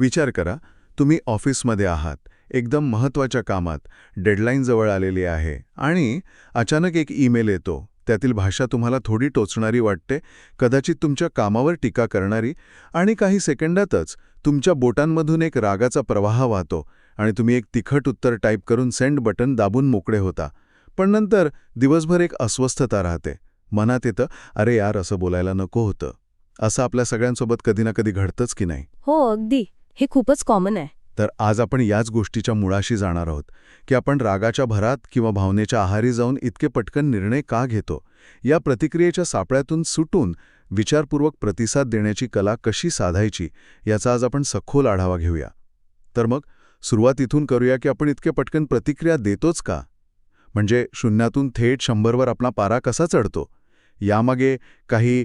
विचार करा तुम्ही ऑफिसमध्ये आहात एकदम महत्त्वाच्या कामात डेडलाईन जवळ आलेली आहे आणि अचानक एक ईमेल येतो त्यातील भाषा तुम्हाला थोडी टोचणारी वाटते कदाचित तुमच्या कामावर टीका करणारी आणि काही सेकंदातच तुमच्या बोटांमधून एक रागाचा प्रवाह वाहतो आणि तुम्ही एक तिखट उत्तर टाईप करून सेंड बटन दाबून मोकळे होता. पण नंतर दिवसभर एक अस्वस्थता राहते. मनात येतं अरे यार असं बोलायला नको होतं. असं आपल्या सगळ्यांसोबत कधी ना कधी घडतंच की नाही? हो अगदी. हे खूपच कॉमन आहे. तर आज आपण याच गोष्टीच्या मुळाशी जाणार आहोत की आपण रागाच्या भरात किंवा भावनेच्या आहारी जाऊन इतके पटकन निर्णय का घेतो? या प्रतिक्रियेच्या सापळ्यातून सुटून विचारपूर्वक प्रतिसाद देण्याची कला कशी साधायची याचा आज आपण सखोल आढावा घेऊया. तर मग सुरुवात इथून करूया की आपण इतके पटकन प्रतिक्रिया देतोच का? म्हणजे शून्यातून थेट शंभरवर आपला पारा कसा चढतो? यामागे काही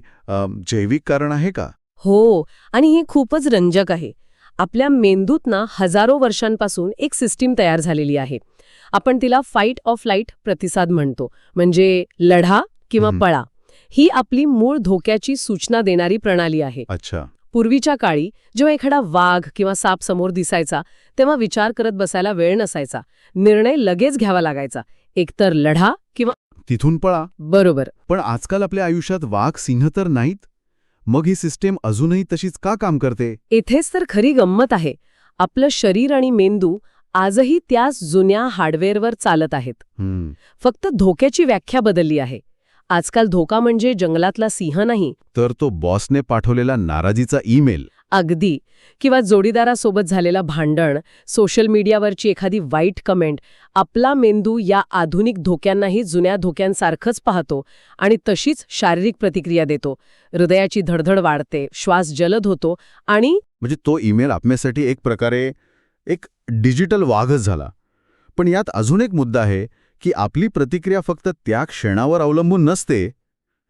जैविक कारण आहे का? हो आणि हे खूपच रंजक आहे. आपल्या मेंदूत ना हजारो वर्षांपासून एक सिस्टीम तयार झालेली आहे. आपण तिला फाईट ऑफ लाइट प्रतिसाद म्हणतो. म्हणजे लढा किंवा. पळा ही आपली मूळ धोक्याची सूचना देणारी प्रणाली आहे. अच्छा. पूर्वीच्या काळी जेव्हा एखादा वाघ किंवा साप समोर दिसायचा तेव्हा विचार करत बसायला वेळ नसायचा. निर्णय लगेच घ्यावा लागायचा. एकतर लढा किंवा तिथून पळा. बरोबर. पण आजकाल आपल्या आयुष्यात वाघ सिंह तर नाहीत? मग ही सिस्टीम अजूनही तशीच का काम करते? इथेच तर खरी गंमत आहे. आपलं शरीर आणि मेंदू आजही त्याच जुन्या हार्डवेअरवर चालत आहेत. फक्त धोक्याची व्याख्या बदलली आहे. आजकाल धोका म्हणजे जंगलातला सिंह नाही. तर तो बॉसने पाठवलेला नाराजीचा ईमेल. अगदी. किंवा जोडीदारासोबत झालेला भांडण सोशल मीडियावरची एखादी वाईट कमेंट आपला मेंदू या आधुनिक धोक्यांनाही जुन्या धोक्यांसारखंच पाहतो आणि तशीच शारीरिक प्रतिक्रिया देतो. हृदयाची धडधड वाढते श्वास जलद होतो आणि म्हणजे तो ईमेल आपल्यासाठी एक प्रकारे एक डिजिटल वाघच झाला. पण यात अजून एक मुद्दा आहे की आपली प्रतिक्रिया फक्त त्या क्षणावर अवलंबून नसते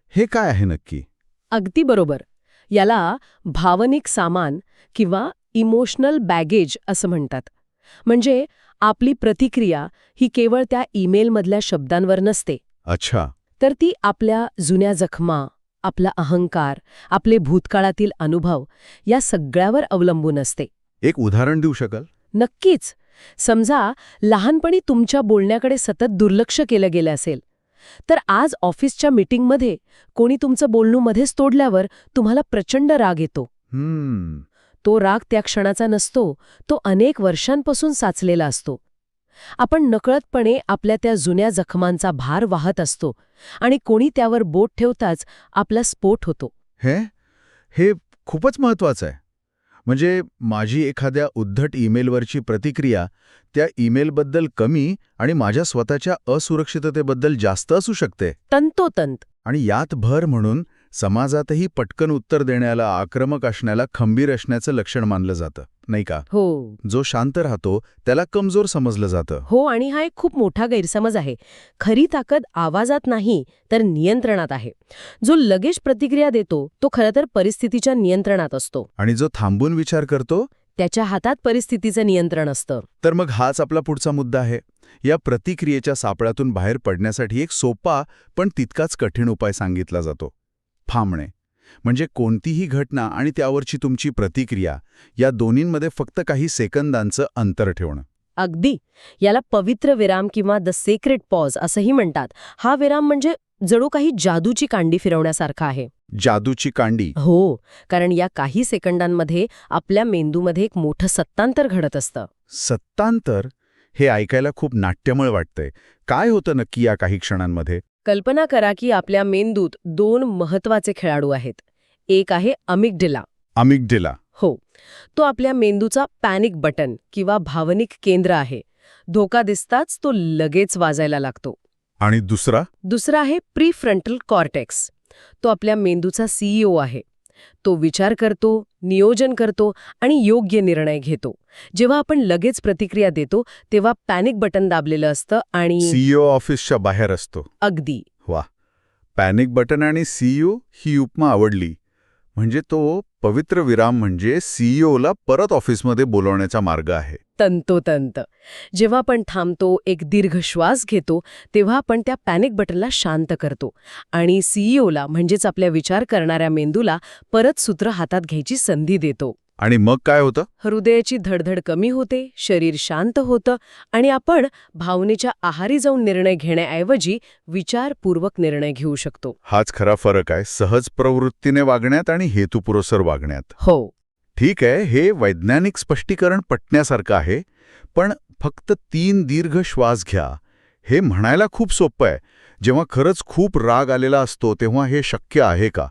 हे काय आहे नक्की? अगदी बरोबर. याला भावनिक सामान किंवा इमोशनल बॅगेज असं म्हणतात. म्हणजे आपली प्रतिक्रिया ही केवळ त्या ईमेलमधल्या शब्दांवर नसते. अच्छा. तर ती आपल्या जुन्या जखमा आपला अहंकार आपले भूतकाळातील अनुभव या सगळ्यावर अवलंबून असते. एक उदाहरण देऊ शकाल? नक्कीच. समजा लहानपणी तुमच्या बोलण्याकडे सतत दुर्लक्ष केलं गेलं असेल तर आज ऑफिसच्या मीटिंगमध्ये कोणी तुमचं बोलणं मध्येच तोडल्यावर तुम्हाला प्रचंड राग येतो. हम्म. तो राग त्या क्षणाचा नसतो तो अनेक वर्षांपासून साचलेला असतो. आपण नकळतपणे आपल्या त्या जुन्या जखमांचा भार वाहत असतो आणि कोणी त्यावर बोट ठेवताच आपला स्फोट होतो. हे? हे खूपच महत्वाचं आहे. म्हणजे माझी एखाद्या उद्धट ईमेलवरची प्रतिक्रिया त्या ईमेलबद्दल कमी आणि माझ्या स्वतःच्या असुरक्षिततेबद्दल जास्त असू शकते. तंतोतंत. आणि यात भर म्हणून समाजातही पटकन उत्तर देण्याला आक्रमक असण्याला खंबीर असण्याचं लक्षण मानलं जातं. नाही का? हो. जो शांत राहतो त्याला कमजोर समजलं जातं. हो आणि हा एक खूप मोठा गैरसमज आहे. खरी ताकद आवाजात नाही तर नियंत्रणात आहे. जो लगेच प्रतिक्रिया देतो तो खरं तर परिस्थितीच्या नियंत्रणात असतो. आणि जो थांबून विचार करतो? त्याच्या हातात परिस्थितीचं नियंत्रण असतं. तर मग हाच आपला पुढचा मुद्दा आहे. या प्रतिक्रियेच्या सापळ्यातून बाहेर पडण्यासाठी एक सोपा पण तितकाच कठीण उपाय सांगितला जातो. थांबणे म्हणजे कोणतीही घटना आणि त्यावरची तुमची प्रतिक्रिया या दोन्हींमध्ये फक्त काही सेकंदांचं अंतर ठेवणं. अगदी. याला पवित्र विराम किंवा द सेक्रेट पॉज असंही म्हणतात. हा विराम म्हणजे जणू काही जादूची कांडी फिरवण्यासारखा आहे. जादूची कांडी. हो कारण या काही सेकंदांमध्ये आपल्या मेंदूमध्ये एक मोठं सत्तांतर घडत असतं. सत्तांतर? हे ऐकायला खूप नाट्यमय वाटतंय. काय होतं नक्की या काही क्षणांमध्ये? कल्पना करा की आपल्या मेंदूत दोन महत्त्वाचे खेळाडू आहेत. एक आहे अमिगडिला. अमिगडिला. हो. तो आपल्या मेंदूचा पॅनिक बटन किंवा भावनिक केंद्र आहे. धोका दिसताच तो लगेच वाजायला लागतो. आणि दुसरा? दुसरा आहे प्री फ्रंटल कॉर्टेक्स. तो आपल्या मेंदूचा सीईओ आहे. तो विचार करतो नियोजन करतो आणि योग्य निर्णय घेतो. जेव्हा आपण लगेच प्रतिक्रिया देतो तेव्हा पॅनिक बटन दाबलेलं असतं आणि सीईओ ऑफिसच्या बाहेर असतो. अगदी. वा पॅनिक बटन आणि सीईओ ही उपमा आवडली. म्हणजे तो पवित्र विराम म्हणजे सीईओला परत ऑफिसमध्ये बोलवण्याचा मार्ग आहे. तंतोतंत. जेव्हा आपण थांबतो एक दीर्घ श्वास घेतो तेव्हा आपण त्या पॅनिक बटनला शांत करतो आणि सीईओला म्हणजेच आपल्या विचार करणाऱ्या मेंदूला परत सूत्र हातात घ्यायची संधी देतो. आणि मग काय होतं? हृदयाची धडधड कमी होते शरीर शांत होतं आणि आपण भावनेच्या आहारी जाऊन निर्णय घेण्याऐवजी विचारपूर्वक निर्णय घेऊ शकतो. हाच खरा फरक आहे सहज प्रवृत्तीने वागण्यात आणि हेतुपुरस्सर वागण्यात. हो. ठीक आहे हे वैज्ञानिक स्पष्टीकरण पटण्यासारखं आहे पण फक्त तीन दीर्घ श्वास घ्या. हे म्हणायला खूप सोपं आहे. जेव्हा खरंच खूप राग आलेला असतो तेव्हा हे शक्य आहे का?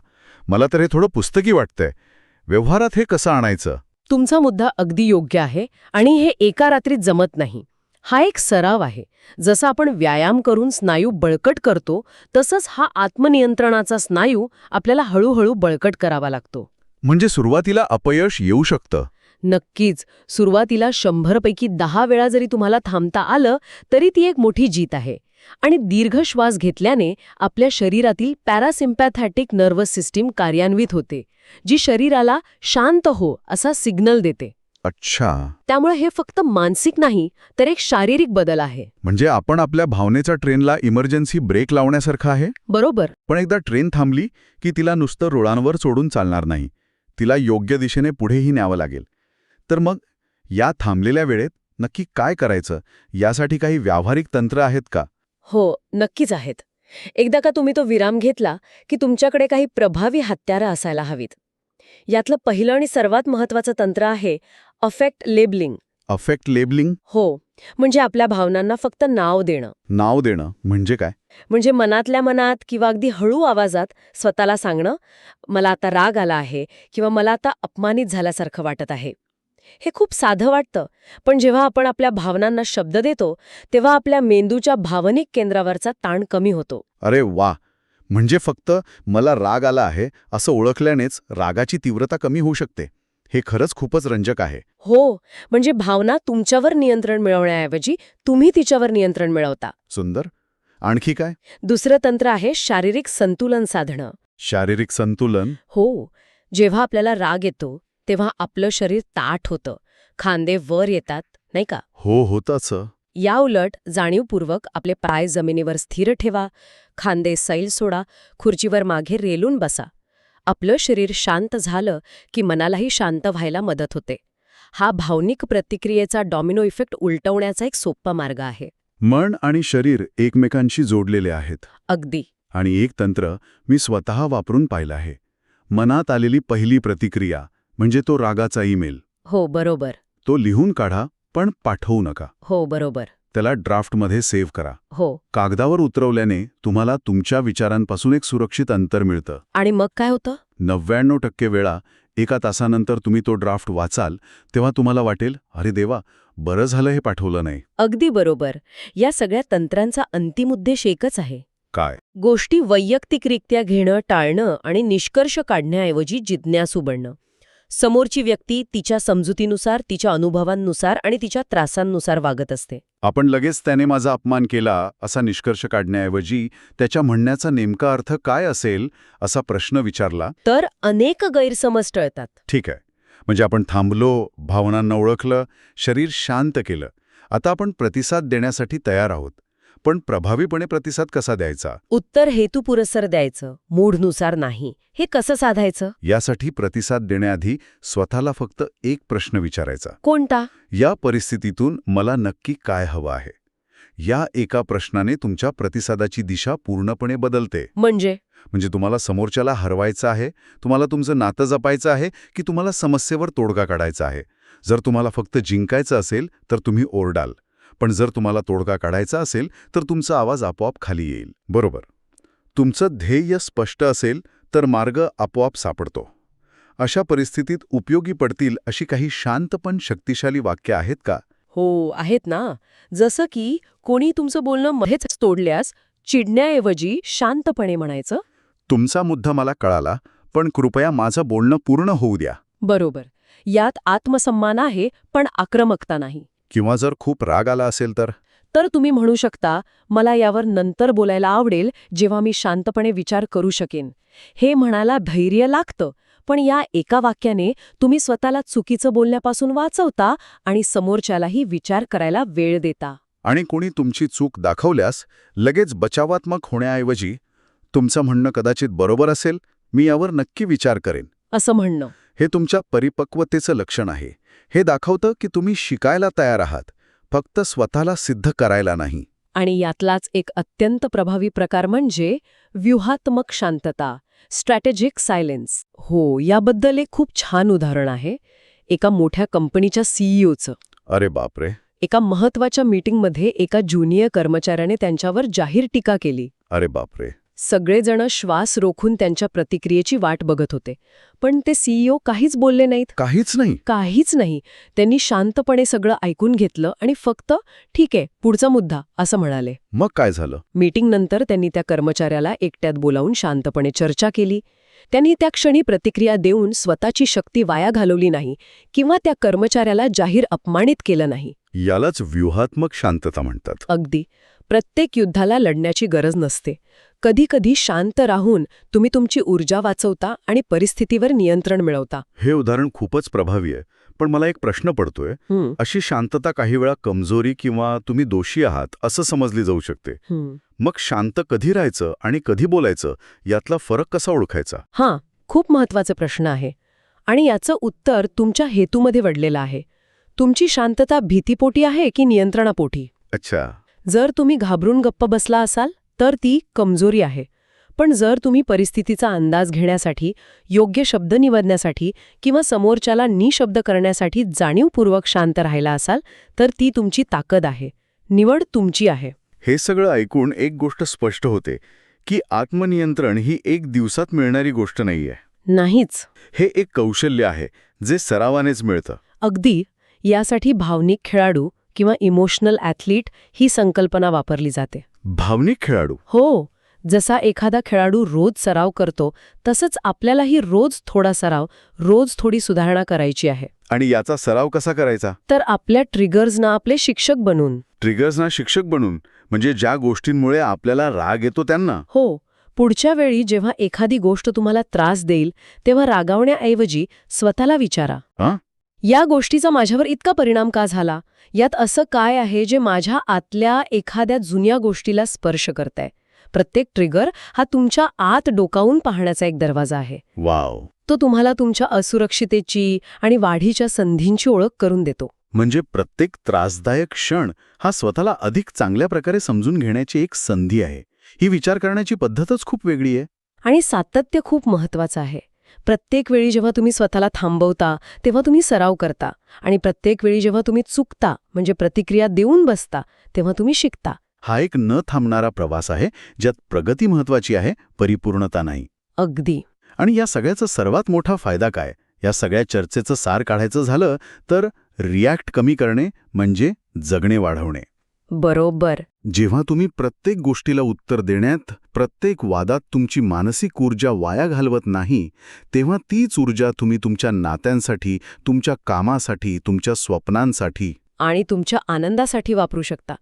मला तर हे थोडं पुस्तकी वाटतंय. व्यवहारात हे कसं आणायचं? तुमचा मुद्दा अगदी योग्य आहे आणि हे एका रात्रीत जमत नाही. हा एक सराव आहे. जसं आपण व्यायाम करून स्नायू बळकट करतो तसंच हा आत्मनियंत्रणाचा स्नायू आपल्याला हळूहळू बळकट करावा लागतो. म्हणजे सुरुवातीला अपयश येऊ शकतं. नक्कीच. सुरुवातीला शंभरपैकी दहा वेळा जरी तुम्हाला थांबता आलं तरी ती एक मोठी जीत आहे. आणि दीर्घ श्वास घेतल्याने आपल्या शरीरातील पॅरासिम्पॅथॅटिक नर्वस सिस्टीम कार्यान्वित होते जी शरीराला शांत हो असा सिग्नल देते. अच्छा. त्यामुळे हे फक्त मानसिक नाही तर एक शारीरिक बदल आहे. म्हणजे आपण आपल्या भावनेचा ट्रेनला इमर्जन्सी ब्रेक लावण्यासारखं आहे? बरोबर. पण एकदा ट्रेन थांबली की तिला नुसतं रुळांवर सोडून चालणार नाही. तिला योग्य दिशेने पुढेही न्यावं लागेल. तर मग या थांबलेल्या वेळेत नक्की काय करायचं? यासाठी काही व्यावहारिक तंत्र आहेत का? हो नक्कीच आहेत. एकदा का तुम्ही तो विराम घेतला की तुमच्याकडे काही प्रभावी हत्यारं असायला हवीत. यातलं पहिलं आणि सर्वात महत्वाचं तंत्र आहे अफेक्ट लेबलिंग. Affect labelling? हो म्हणजे आपल्या भावनांना फक्त नाव देणं. नाव देणं म्हणजे काय? म्हणजे मनातल्या मनात किंवा अगदी हळू आवाजात स्वतःला सांगणं मला आता राग आला आहे किंवा मला आता अपमानित झाल्यासारखं वाटत आहे. हे खूप साधं वाटतं. पण जेव्हा आपण आपल्या भावनांना शब्द देतो तेव्हा आपल्या मेंदूच्या भावनिक केंद्रावरचा ताण कमी होतो. अरे वा! म्हणजे फक्त मला राग आला आहे असं ओळखल्यानेच रागाची तीव्रता कमी होऊ शकते. हे खरंच खूपच रंजक आहे. हो म्हणजे भावना तुमच्यावर नियंत्रण मिळवण्याऐवजी तुम्ही तिच्यावर नियंत्रण मिळवता. सुंदर. आणखी काय? दुसरं तंत्र आहे शारीरिक संतुलन साधणं. शारीरिक संतुलन? हो जेव्हा आपल्याला राग येतो तेव्हा आपलं शरीर ताठ होतं. खांदे वर येतात नाही का? हो होतच. याउलट जाणीवपूर्वक आपले पाय जमिनीवर स्थिर ठेवा खांदे सैल सोडा खुर्चीवर मागे रेलून बसा. आपलं शरीर शांत झालं की मनालाही शांत व्हायला मदत होते. हा भावनिक प्रतिक्रियेचा डॉमिनो इफेक्ट उलटवण्याचा एक सोप्पा मार्ग आहे. मन आणि शरीर एकमेकांशी जोडलेले आहेत. अगदी. आणि एक तंत्र मी स्वतः वापरून पाहिलं आहे. मनात आलेली पहिली प्रतिक्रिया म्हणजे तो रागाचा ईमेल. हो बरोबर. तो लिहून काढा पण पाठवू नका. हो बरोबर. त्याला ड्राफ्टमध्ये सेव्ह करा. हो. कागदावर उतरवल्याने तुम्हाला तुमच्या विचारांपासून एक सुरक्षित अंतर मिळतं. आणि मग काय होतं? नव्याण्णव टक्के वेळा एका तासानंतर तुम्ही तो ड्राफ्ट वाचाल तेव्हा तुम्हाला वाटेल अरे देवा बरं झालं हे पाठवलं नाही. अगदी बरोबर. या सगळ्या तंत्रांचा अंतिम उद्देश एकच आहे. काय? गोष्टी वैयक्तिकरित्या घेणं टाळणं आणि निष्कर्ष काढण्याऐवजी जिज्ञासू बनणं. समोरची व्यक्ती तिच्या समजुतीनुसार तिच्या अनुभवांनुसार आणि तिच्या त्रासांनुसार वागत असते. आपण लगेच त्याने माझा अपमान केला असा निष्कर्ष काढण्याऐवजी त्याच्या म्हणण्याचा नेमका अर्थ काय असेल असा प्रश्न विचारला. तर अनेक गैरसमज टळतात. ठीक आहे. म्हणजे आपण थांबलो भावनांना ओळखलं शरीर शांत केलं. आता आपण प्रतिसाद देण्यासाठी तयार आहोत. पण प्रभावीपणे प्रतिसाद कसा द्यायचा? उत्तर हेतुपुरस्सर द्यायचं मूडनुसार नाही. हे कसं साधायचं? यासाठी प्रतिसाद देण्याआधी स्वतःला फक्त एक प्रश्न विचारायचा. कोणता? या परिस्थितीतून मला नक्की काय हवं आहे? या एका प्रश्नाने तुमच्या प्रतिसादाची दिशा पूर्णपणे बदलते. म्हणजे? म्हणजे तुम्हाला समोरच्याला हरवायचं आहे तुम्हाला तुमचं नातं जपायचं आहे की तुम्हाला समस्येवर तोडगा काढायचा आहे? जर तुम्हाला फक्त जिंकायचं असेल तर तुम्ही ओरडाल. पण जर तुम्हाला तोडगा काढायचा असेल तर तुमचा आवाज आपोआप खाली येईल. बरोबर. तुमचं ध्येय स्पष्ट असेल तर मार्ग आपोआप सापडतो. अशा परिस्थितीत उपयोगी पडतील अशी काही शांत पण शक्तिशाली वाक्य आहेत का? हो आहेत ना. जसं की कोणी तुमचं बोलणं मध्येच तोडल्यास चिडण्याऐवजी शांतपणे म्हणायचं? तुमचा मुद्दा मला कळाला पण कृपया माझं बोलणं पूर्ण होऊ द्या. बरोबर. यात आत्मसन्मान आहे पण आक्रमकता नाही. किंवा जर खूप राग आला असेल तर? तर तुम्ही म्हणू शकता मला यावर नंतर बोलायला आवडेल जेव्हा मी शांतपणे विचार करू शकेन. हे म्हणायला धैर्य लागतं पण या एका वाक्याने तुम्ही स्वतःला चुकीचं बोलण्यापासून वाचवता आणि समोरच्यालाही विचार करायला वेळ देता. आणि कोणी तुमची चूक दाखवल्यास लगेच बचावात्मक होण्याऐवजी तुमचं म्हणणं कदाचित बरोबर असेल मी यावर नक्की विचार करेन. असं म्हणणं. हे तुमच्या परिपक्वतेचं लक्षण आहे. हे दाखवतं की तुम्ही शिकायला तयार आहात. फक्त स्वतःला सिद्ध करायला नाही. आणि यातलाच एक अत्यंत प्रभावी प्रकार म्हणजे व्यूहात्मक शांतता स्ट्रॅटेजिक सायलेन्स हो याबद्दल एक खूप छान उदाहरण आहे. एका मोठ्या कंपनीच्या सीईओचं अरे बापरे. एका महत्त्वाच्या मीटिंगमध्ये एका ज्युनियर कर्मचाऱ्याने त्यांच्यावर जाहीर टीका केली. अरे बापरे. सगळेजण श्वास रोखून त्यांच्या प्रतिक्रियेची वाट बघत होते. पण ते सीईओ काहीच बोलले नाहीत. काहीच नाही. काहीच नाही. त्यांनी शांतपणे सगळं ऐकून घेतलं आणि फक्त ठीक आहे पुढचा मुद्दा असं म्हणाले. मग काय झालं? मीटिंगनंतर त्यांनी त्या कर्मचाऱ्याला एकट्यात बोलावून शांतपणे चर्चा केली. त्यांनी त्या क्षणी प्रतिक्रिया देऊन स्वतःची शक्ती वाया घालवली नाही किंवा त्या कर्मचाऱ्याला जाहीर अपमानित केलं नाही. यालाच व्यूहात्मक शांतता म्हणतात. अगदी. प्रत्येक युद्धाला लढण्याची गरज नसते. कधीकधी शांत राहून तुम्ही तुमची ऊर्जा वाचवता आणि परिस्थितीवर नियंत्रण मिळवता. हे उदाहरण खूपच प्रभावी आहे पण मला एक प्रश्न पडतोय. अशी शांतता काही वेळा कमजोरी किंवा तुम्ही दोषी आहात असं समजली जाऊ शकते. मग शांत कधी राहायचं आणि कधी बोलायचं यातला फरक कसा ओळखायचा? हां खूप महत्त्वाचा प्रश्न आहे. आणि याचं उत्तर तुमच्या हेतूमध्ये वडलेलं आहे. तुमची शांतता भीतीपोटी आहे की नियंत्रणापोटी? अच्छा. जर तुम्ही घाबरून गप्प बसला असाल तर ती कमजोरी आहे. पण जर तुम्ही परिस्थितीचा अंदाज घेण्यासाठी योग्य शब्द निवडण्यासाठी किंवा समोरच्याला निशब्द करण्यासाठी जाणीवपूर्वक शांत राहिला असाल तर ती तुमची ताकद आहे. निवड तुमची आहे. हे सगळं ऐकून एक गोष्ट स्पष्ट होते की आत्मनियंत्रण ही एक दिवसात मिळणारी गोष्ट नाहीये. नाहीच. हे एक कौशल्य आहे जे सरावानेच मिळतं. अगदी. यासाठी भावनिक खेळाडू किंवा इमोशनल ॲथलीट ही संकल्पना वापरली जाते. भावनिक खेळाडू. हो जसा एखादा खेळाडू रोज सराव करतो तसंच आपल्यालाही रोज थोडा सराव रोज थोडी सुधारणा करायची आहे. आणि याचा सराव कसा करायचा? तर आपल्या ट्रिगर्सना आपले शिक्षक बनून. ट्रिगर्सना शिक्षक बनून म्हणजे ज्या गोष्टींमुळे आपल्याला राग येतो त्यांना. हो पुढच्या वेळी जेव्हा एखादी गोष्ट तुम्हाला त्रास देईल तेव्हा रागावण्याऐवजी स्वतःला विचारा. हं? या गोष्टीचा माझ्यावर इतका परिणाम का झाला? यात असं काय आहे जे माझ्या आतल्या एखाद्या जुन्या गोष्टीला स्पर्श करतंय? प्रत्येक ट्रिगर हा तुमच्या आत डोकावून पाहण्याचा एक दरवाजा आहे. वाव. तो तुम्हाला तुमच्या असुरक्षितेची आणि वाढीच्या संधींची ओळख करून देतो. म्हणजे प्रत्येक त्रासदायक क्षण हा स्वतःला अधिक चांगल्या प्रकारे समजून घेण्याची एक संधी आहे. ही विचार करण्याची पद्धतच खूप वेगळी आहे. आणि सातत्य खूप महत्वाचं आहे. प्रत्येक वेळी जेव्हा तुम्ही स्वतःला थांबवता तेव्हा तुम्ही सराव करता. आणि प्रत्येक वेळी जेव्हा तुम्ही चुकता म्हणजे प्रतिक्रिया देऊन बसता तेव्हा तुम्ही शिकता. हा एक न थांबणारा प्रवास आहे ज्यात प्रगती महत्वाची आहे परिपूर्णता नाही. अगदी. आणि या सगळ्याचा सर्वात मोठा फायदा काय? या सगळ्या चर्चेचं सार काढायचं झालं तर रिॲक्ट कमी करणे म्हणजे जगणे वाढवणे. बरोबर. जेव्हा तुम्ही प्रत्येक गोष्टीला उत्तर देण्यात प्रत्येक वादात तुमची मानसिक ऊर्जा वाया घालवत नाही तेव्हा तीच ऊर्जा तुम्ही तुमच्या नात्यांसाठी तुमच्या कामासाठी तुमच्या स्वप्नांसाठी. आणि तुमच्या आनंदासाठी वापरू शकता.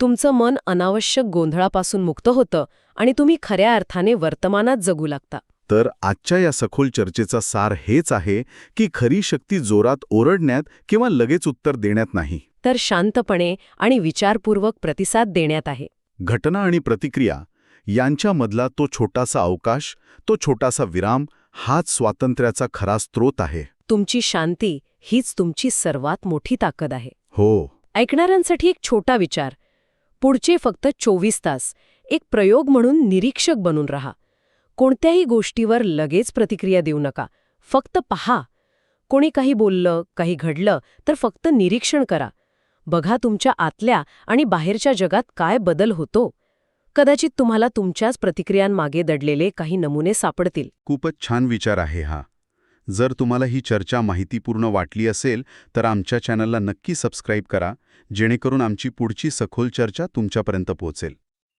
तुमचं मन अनावश्यक गोंधळापासून मुक्त होतं आणि तुम्ही खऱ्या अर्थाने वर्तमानात जगू लागता. तर आजच्या या सखोल चर्चेचा सार हेच आहे की खरी शक्ती जोरात ओरडण्यात किंवा लगेच उत्तर देण्यात नाही. तर शांतपणे आणि विचारपूर्वक प्रतिसाद देण्यात आहे. घटना आणि प्रतिक्रिया यांच्यामधला तो छोटासा अवकाश तो छोटासा विराम हाच स्वातंत्र्याचा खरा स्रोत आहे. तुमची शांती हीच तुमची सर्वात मोठी ताकद आहे. हो. ऐकणाऱ्यांसाठी एक छोटा विचार. पुढचे फक्त चोवीस तास एक प्रयोग म्हणून निरीक्षक बनून राहा. कोणत्याही गोष्टीवर लगेच प्रतिक्रिया देऊ नका. फक्त पहा. कोणी काही बोललं काही घडलं तर फक्त निरीक्षण करा. बघा तुमच्या आतल्या आणि बाहेरच्या जगात काय बदल होतो. कदाचित तुम्हाला तुमच्याच प्रतिक्रियांमागे दडलेले काही नमुने सापडतील. खूपच छान विचार आहे हा. जर तुम्हाला ही चर्चा माहितीपूर्ण वाटली असेल तर आमच्या चॅनलला नक्की सबस्क्राईब करा जेणेकरून आमची पुढची सखोल चर्चा तुमच्यापर्यंत पोहोचेल.